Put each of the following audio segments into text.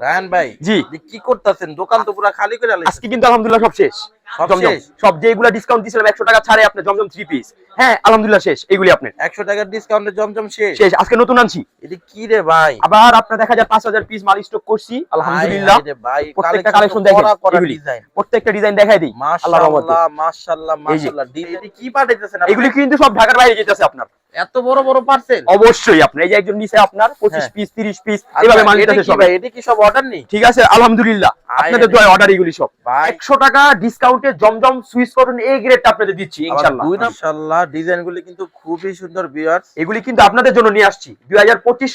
রায়ন ভাই জি। কি করতেছেন? দোকান তো পুরো খালি করে। আজকে কিন্তু আলহামদুলিল্লাহ সব শেষ। জমজম সব যেগুলো ডিসকাউন্ট দিয়েছিলাম একশো টাকা ছাড়ে আপনার জমজম থ্রি পিস হ্যাঁ আলহামদুলিল্লাহ শেষ। এগুলি আপনার। একশো টাকার ডিসকাউন্টে জমজম শেষ। শেষ। আজকে নতুন আনছি। এটা কি রে ভাই? আবার আপনার দেখা যায় পাঁচ হাজার পিস মাল স্টক করছি। আলহামদুলিল্লাহ। রে ভাই প্রত্যেকটা কালেকশন কালেকশন দেখেন করা করা এগুলি। প্রত্যেকটা ডিজাইন দেখাই দিই আল্লাহর রহমতে। মাশাআল্লাহ মাশাআল্লাহ এই যে। মাশাআল্লাহ এটা কি পাঠাইতেছেন এগুলি কিন্তু সব ঢাকার বাইরে যেতেছে আপনার। এত বড় বড় পার্সেল অবশ্যই আপনার। এই যে একজন নিচে আপনার পঁচিশ হ্যাঁ। পিস তিরিশ পিস এইভাবে মাল নিতেছে কি এটা কি সব অর্ডার নেই ঠিক আছে আলহামদুলিল্লাহ। আপনাদের। দোয়া অর্ডার এগুলি সব। ভাই। একশো টাকা ডিসকাউন্টে জমজম সুইচ কটন এই গ্রেডটা আপনাদের দিচ্ছি আবার ইনশাল্লাহ। দুই মাশাআল্লাহ ডিজাইন গুলি কিন্তু খুবই সুন্দর ভিউয়ার্স এগুলি কিন্তু আপনাদের জন্য নিয়ে আসছি। দুই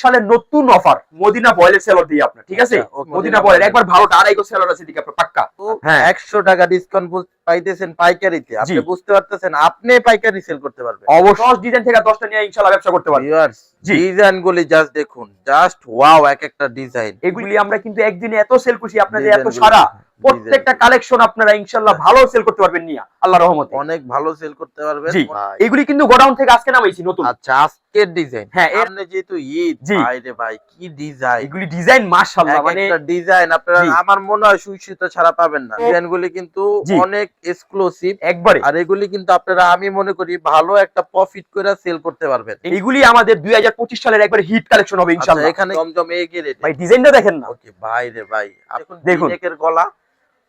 সালের নতুন অফার মদিনা বয়েলের সেলর দিয়ে আপনার ঠিক আছে? আচ্ছা, মদিনা বয়েল। একবার ভালোটা আড়াইগো সেলর আছে দিকে আপনার পাক্কা। হ্যাঁ। একশো টাকা ডিসকাউন্ট পাইতেছেন পাইকারিতে। আপনি বুঝতে পারতেছেন আপনি পাইকারি সেল করতে পারবেন। অবশ্যই দশ ডিজাইন থেকে দশটা নিয়ে ইনশাল্লাহ ব্যবসা করতে পারবেন। ভিউয়ার্স জি। ডিজাইন গুলি জাস্ট দেখুন জাস্ট ওয়াও এক একটা ডিজাইন এগুলি আমরা কিন্তু একদিনে এত সেল করছি আপনাদের এত সারা। প্রত্যেকটা কালেকশন আপনারা ইনশাল্লাহ ভালো সেল করতে পারবেন নিয়া আল্লাহ রহমতে। অনেক ভালো সেল করতে পারবেন। এগুলি কিন্তু গোডাউন থেকে আজকে নামাইছি নতুন। আচ্ছা আজকের ডিজাইন হ্যাঁ, এর- সামনে যেহেতু ঈদ ভাই রে ভাই কি ডিজাইন এগুলি ডিজাইন মাশাআল্লাহ মানে একটা ডিজাইন আপনারা আমার মনে হয় সুই সুতা ছাড়া পাবেন না। ডিজাইন গুলি কিন্তু অনেক এক্সক্লুসিভ একবারে। আর এগুলি কিন্তু আপনারা আমি মনে করি ভালো একটা প্রফিট করে সেল করতে পারবেন। এগুলি আমাদের দুই হাজার পঁচিশ সালের একবার হিট কালেকশন হবে আচ্ছা ইনশাআল্লাহ। এখানে জমজম এগিয়ে রেট। ভাই ডিজাইনটা দেখেন না। ওকে ভাই রে ভাই দেখুন দেখুন। নেকের গলা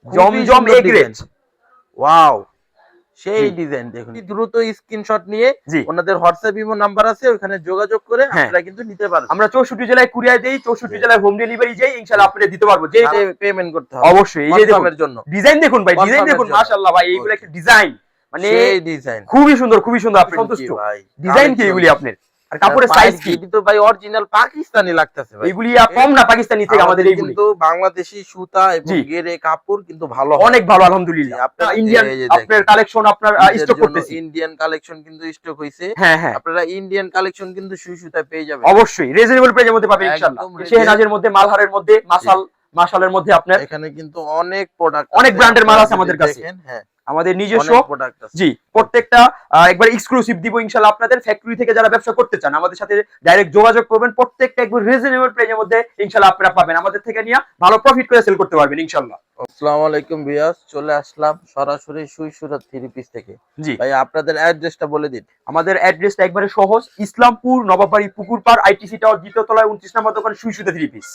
জমজম এ গ্রেড ওয়াও সেই ডিজাইন দেখুন। দ্রুত স্ক্রিনশট নিয়ে ওনাদের হোয়াটসঅ্যাপ ইমো নাম্বার আছে ওখানে যোগাযোগ করে হ্যাঁ। আপনারা কিন্তু নিতে পারবেন। আমরা চৌষট্টি জেলায় কুরিয়ার দেই চৌষট্টি জি। জেলায় হোম ডেলিভারি যাই ইনশাআল্লাহ আপনাদের দিতে পারব। যে পেমেন্ট করতে হবে। অবশ্যই এই যে দেখুন জন্য। ডিজাইন দেখুন ভাই ডিজাইন দেখুন। মাশাআল্লাহ ভাই এইগুলো একটা ডিজাইন মানে ডিজাইন খুবই সুন্দর খুবই সুন্দর আপনি সন্তুষ্ট। ভাই। ডিজাইন কি এগুলি আপনার? আর কাপড়ের সাইজ কি? তো ভাই অরিজিনাল পাকিস্তানি লাগতেছে ভাই। এগুলি কম না পাকিস্তানি থেকে আমাদের এইগুলি। কিন্তু বাংলাদেশি সুতা এবং গেরে কাপড় কিন্তু ভালো। অনেক ভালো আলহামদুলিল্লাহ। আপনার ইন্ডিয়ান। আপনার কালেকশন আপনার স্টক করতেছি। ইন্ডিয়ান কালেকশন কিন্তু স্টক হইছে। হ্যাঁ হ্যাঁ। আপনারা ইন্ডিয়ান কালেকশন কিন্তু সুই পেয়ে যাবেন। অবশ্যই। রিজনেবল মধ্যে পাবেন একদম ইনশাআল্লাহ। শেহনাজের মধ্যে মালহারের মধ্যে মাসাল মাসালের মধ্যে আপনার এখানে কিন্তু অনেক প্রোডাক্ট অনেক brand-এর মাল আছে আমাদের কাছে। হ্যাঁ। আমাদের নিজস্ব জি প্রত্যেকটা একবার এক্সক্লুসিভ দিব ইনশাল্লাহ আপনাদের ফ্যাক্টরি থেকে যারা ব্যবসা করতে চান আমাদের সাথে ডাইরেক্ট যোগাযোগ করবেন প্রত্যেকটা একবার রিজনেবল প্রাইসের মধ্যে ইনশাল্লাহ আপনারা পাবেন। আমাদের থেকে নিয়ে ভালো প্রফিট করে সেল করতে পারবেন ইনশাআল্লাহ আসসালামু আলাইকুম ভিউয়ার্স চলে আসলাম সরাসরি সুই সুরত থ্রি পিস থেকে। জি। ভাই আপনাদের অ্যাড্রেসটা বলে দিন। আমাদের অ্যাড্রেসটা একবারে সহজ ইসলামপুর নবাবাড়ি পুকুরপাড় আইটিসি টাওয়ার দ্বিতীয় তলায় উনত্রিশ নম্বর দোকান সুইসুতে থ্রি পিস।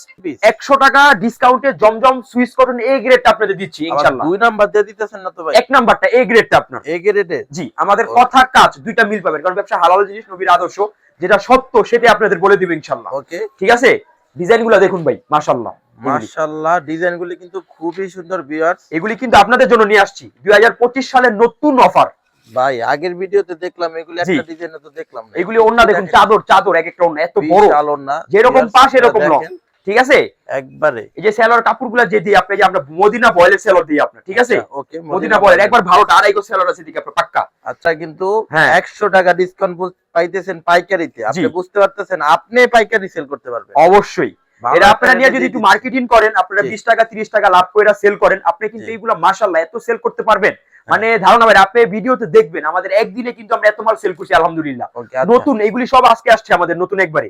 একশো টাকা ডিসকাউন্টে জমজম সুইচ কটন এ গ্রেডটা আপনাদের দিচ্ছি ইনশাআল্লাহ। দুই নাম্বার দিয়ে দিতেছেন না তো ভাই? এক নাম্বারটা এ গ্রেডটা আপনার। এ? গ্রেডে জি আমাদের। কথা কাজ দুইটা মিল পাবেন। কারণ ব্যবসা হালাল জিনিস নবীর আদর্শ। যেটা সত্য সেটা আপনাদের বলে দিব ইনশাল্লাহ ওকে। ঠিক আছে? ডিজাইনগুলা দেখুন ভাই মাশাল্লাহ এগুলি। মাশাআল্লাহ ডিজাইন গুলি কিন্তু খুবই সুন্দর ভিউয়ার্স এগুলি কিন্তু আপনাদের জন্য নিয়ে আসছি। দুই হাজার পঁচিশ সালের নতুন অফার ভাই আগের ভিডিওতে দেখলাম এগুলি একটা ডিজাইনে তো দেখলাম না। এগুলি অন্য দেখুন চাদর চাদর এক একটা এত বড়। বিশাল ওড়না। যেরকম পাশ এরকম ঠিক আছে? একবারে। এই যে সেলর কাপড়গুলা যে দিই আপনি যে আমরা মদিনা বয়েলের সেলর দিই আপনার ঠিক আছে? ওকে মদিনা বয়েল একবার ভালোটা আড়াইগো সেলর আছে দিকে আপনার পাক্কা। আচ্ছা কিন্তু হ্যাঁ। একশো টাকা ডিসকাউন্ট পাইতেছেন পাইকারিতে। আপনি বুঝতে পারতেছেন আপনি পাইকারি সেল করতে পারবেন। অবশ্যই। এটা আপনারা নিয়ে যদি একটু মার্কেটিং করেন আপনারা। বিশ টাকা তিরিশ টাকা লাভ করে সেল করেন আপনি কিন্তু। এইগুলো মাসাল্লাহ এত সেল করতে পারবেন। মানে ধারণা ভাই আপনি ভিডিওতে দেখবেন আমাদের একদিনে কিন্তু আমরা এত মাল সেল করছি আলহামদুলিল্লাহ। আচ্ছা। নতুন এগুলি সব আজকে আসছে আমাদের নতুন একবারে।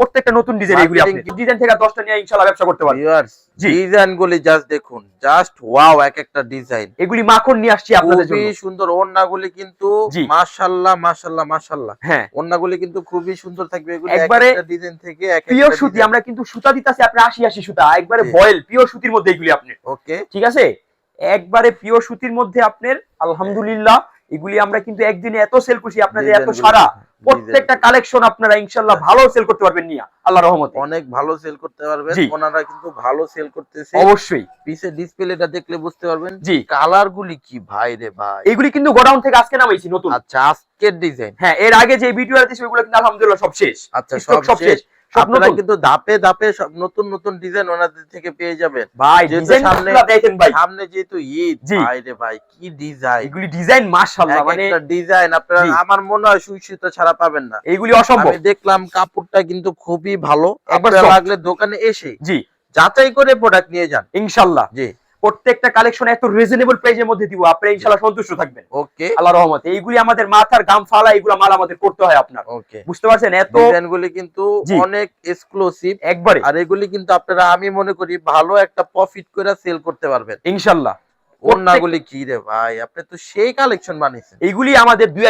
প্রত্যেকটা নতুন ডিজাইন এগুলি আপনি ডিজাইন থেকে দশটা নিয়ে ইনশাল্লাহ ব্যবসা করতে পারবেন। ডিজাইন গুলি জাস্ট দেখুন জাস্ট ওয়াও এক একটা ডিজাইন এগুলি মাখন নিয়ে আসছি আপনাদের খুবই জন্য। সুন্দর ওড়নাগুলি কিন্তু। মাশাআল্লাহ মাশাআল্লাহ মাশাআল্লাহ হ্যাঁ। ওড়নাগুলি কিন্তু খুবই সুন্দর থাকবে এগুলি একবারে একটা ডিজাইন থেকে এক পিওর সুতি আমরা কিন্তু সুতা দিতেছি আপনি আশি আশি সুতা একবারে। বয়েল পিওর সুতির মধ্যে এগুলি আপনি। ওকে। ঠিক আছে? একবারে পিওর সুতির মধ্যে আপনার আলহামদুলিল্লাহ এগুলি আমরা কিন্তু একদিনে এত সেল করছি আপনাদের এত সারা। প্রত্যেকটা কালেকশন আপনারা ইনশাল্লাহ ভালো সেল করতে পারবেন নিয়া আল্লাহ রহমতে। অনেক ভালো সেল করতে পারবেন ওনারা কিন্তু ভালো সেল করতেছে। অবশ্যই। পিছে ডিসপ্লেটা দেখলে বুঝতে পারবেন জি। কালার গুলি কি ভাই রে ভাই। এগুলি কিন্তু গোডাউন থেকে আজকে নামাইছি নতুন। আচ্ছা আজকের ডিজাইন হ্যাঁ এর আগে যে ভিডিও আছে সেগুলো কিন্তু আলহামদুলিল্লাহ সব শেষ। আচ্ছা সব শেষ। আপনারা কিন্তু ধাপে ধাপে সব নতুন নতুন ডিজাইন ওনাদের থেকে পেয়ে যাবেন। ভাই ডিজাইন সামনে- দেখেন ভাই। সামনে যেহেতু ঈদ ভাই রে ভাই কি ডিজাইন এগুলি ডিজাইন মাশাআল্লাহ মানে একটা ডিজাইন আপনারা আমার মনে হয় সুই সুতো ছাড়া পাবেন না। এগুলি অসম্ভব। আমি দেখলাম কাপড়টা কিন্তু খুবই ভালো। একবার একবার লাগলে দোকানে এসে জি। যাচাই করে প্রোডাক্ট নিয়ে যান। ইনশাল্লাহ জি। প্রত্যেকটা কালেকশন এত রিজনেবল প্রাইসের মধ্যে দিব। আপনি ইনশাআল্লাহ সন্তুষ্ট থাকবেন। ওকে আল্লাহ রহমতে। এইগুলি আমাদের মাথার গাম ফালা এগুলো মাল আমাদের করতে হয় আপনার। ওকে বুঝতে পারছেন? এত ডিজাইনগুলি কিন্তু। অনেক এক্সক্লুসিভ একবারে। আর এগুলি কিন্তু আপনারা আমি মনে করি ভালো একটা প্রফিট করে সেল করতে পারবেন। ইনশাআল্লাহ। ওন্নাগুলি কি রে ভাই? আপনি তো সেই কালেকশন বানিয়েছেন। এইগুলি আমাদের দুই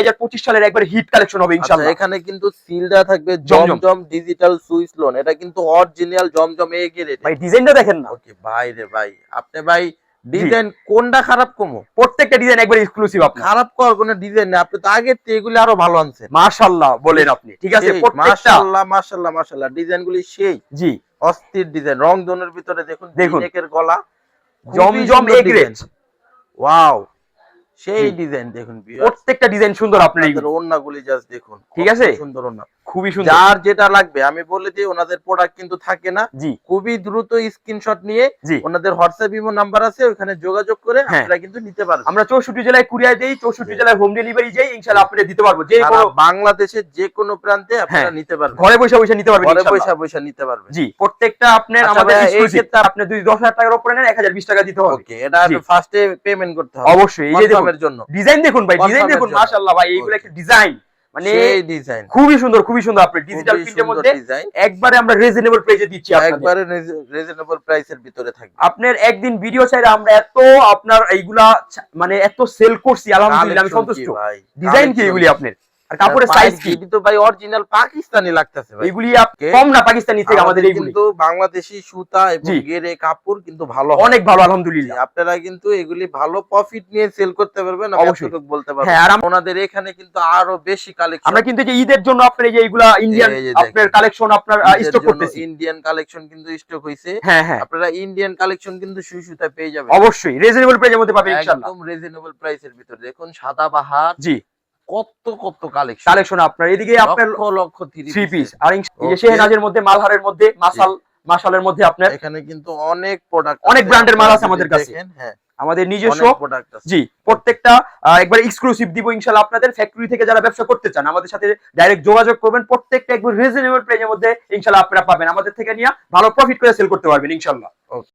সালের একবার হিট কালেকশন হবে আচ্ছা ইনশাআল্লাহ। এখানে কিন্তু সিলটা থাকবে জমজম। ডিজিটাল সুইচ লোন এটা কিন্তু অরিজিনাল জমজম এ গ্রেড ভাই ডিজাইনটা দেখেন না। ওকে ভাই রে ভাই আপনি ভাই ডিজাইন কোনটা খারাপ কমো? প্রত্যেকটা ডিজাইন একবার এক্সক্লুসিভ আপনার। খারাপ করার কোনো ডিজাইন নেই। আপনি তো আগের থেকে এগুলি আরও ভালো আনছেন। মাশাআল্লাহ বলেন আপনি। ঠিক আছে মাশাআল্লাহ মাশাআল্লাহ মাশাআল্লাহ। ডিজাইন গুলি সেই। জি। অস্থির ডিজাইন রং ধনুর ভিতরে দেখুন দেখুন। গলা। জমজম সুন্দর এ গ্রেড design। ওয়াও সেই ডিজাইন দেখুন প্রত্যেকটা ডিজাইন সুন্দর আপনার আপনাদের ওন্নাগুলি জাস্ট দেখুন। ঠিক আছে? সুন্দর ওন্না খুবই সুন্দর। যার যেটা লাগবে আমি বলে দিই ওনাদের প্রোডাক্ট কিন্তু থাকে না। জি। খুবই দ্রুত স্ক্রিনশট নিয়ে ওনাদের হোয়াটসঅ্যাপ ইমো নাম্বার আছে ওখানে যোগাযোগ করে হ্যাঁ। আপনারা কিন্তু নিতে পারবেন। আমরা চৌষট্টি জেলায় কুরিয়ার দেই চৌষট্টি জি। জেলায় হোম ডেলিভারি যাই ইনশাআল্লাহ আপনাদের দিতে পারব। যে কোনো বাংলাদেশের যে কোনো প্রান্তে আপনারা হ্যাঁ। নিতে পারবেন। ঘরে বসে বসে নিতে পারবেন ঘরে। পয়সা পয়সা নিতে পারবেন। জি প্রত্যেকটা আপনার আচ্ছা আমাদের এই ক্ষেত্রে- আপনি যদি দশ হাজার টাকার উপরে নেন এক হাজার বিশ টাকা দিতে হবে। ওকে এটা। ফার্স্টে পেমেন্ট করতে হবে। অবশ্যই এই যে দেখুন ডিজাইন দেখুন ভাই ডিজাইন দেখুন। মাশাআল্লাহ ভাই এইগুলো একটা ডিজাইন মানে ডিজাইন খুবই সুন্দর খুবই সুন্দর আপনি ডিজিটাল প্রিন্টের মধ্যে একবারে আমরা রিজনেবল প্রাইসে দিচ্ছি আপনাদের। একবারে রিজনেবল প্রাইসের ভিতরে থাকবে। আপনার একদিন ভিডিও চাইলে আমরা এত আপনার এইগুলা মানে এত সেল করছি আলহামদুলিল্লাহ আমি সন্তুষ্ট। ডিজাইন কি এগুলি আপনার? আর কাপড়ের সাইজ কি? গিটি ভাই অরিজিনাল পাকিস্তানি লাগতেছে ভাই। এগুলি আপ- কম না পাকিস্তানি থেকে আমাদের আমাদের এইগুলি কিন্তু বাংলাদেশি সুতা এবং গেরে কাপড় কিন্তু ভালো অনেক ভালো আলহামদুলিল্লাহ। আপনারা কিন্তু এগুলি ভালো প্রফিট নিয়ে সেল করতে পারবেন অবশ্যই। বলতে পারব। হ্যাঁ আর ওনাদের এখানে কিন্তু আরও বেশি কালেকশন আমরা কিন্তু যে ঈদের জন্য আপনার যে এইগুলা ইন্ডিয়ান। আপনার কালেকশন আপনার স্টক করতেছি। ইন্ডিয়ান কালেকশন কিন্তু স্টক হইছে। হ্যাঁ হ্যাঁ। আপনারা ইন্ডিয়ান কালেকশন কিন্তু সুই সুতা পেয়ে যাবেন। অবশ্যই রিজনেবল প্রাইসের মধ্যে পাবেন ইনশাআল্লাহ। একদম রিজনেবল প্রাইসের ভিতরে। দেখুন সাদা বাহার। জি। কত কত কালেকশন কালেকশন আপনার এদিকে আপনার লক্ষ লক্ষ থ্রি পিস আর এই মধ্যে মালহারের মধ্যে মাসাল মাসালের মধ্যে আপনার এখানে কিন্তু অনেক প্রোডাক্ট অনেক এর মাল আছে আমাদের কাছে। হ্যাঁ। আমাদের নিজস্ব জি প্রত্যেকটা একবার এক্সক্লুসিভ দিব ইনশাআল্লাহ আপনাদের। ফ্যাক্টরি থেকে যারা ব্যবসা করতে চান আমাদের সাথে ডাইরেক্ট যোগাযোগ করবেন। প্রত্যেকটা একবার রিজনেবল প্রাইসের মধ্যে ইনশাআল্লাহ আপনারা পাবেন। আমাদের থেকে নিয়ে ভালো প্রফিট করে সেল করতে পারবেন ইনশাআল্লাহ।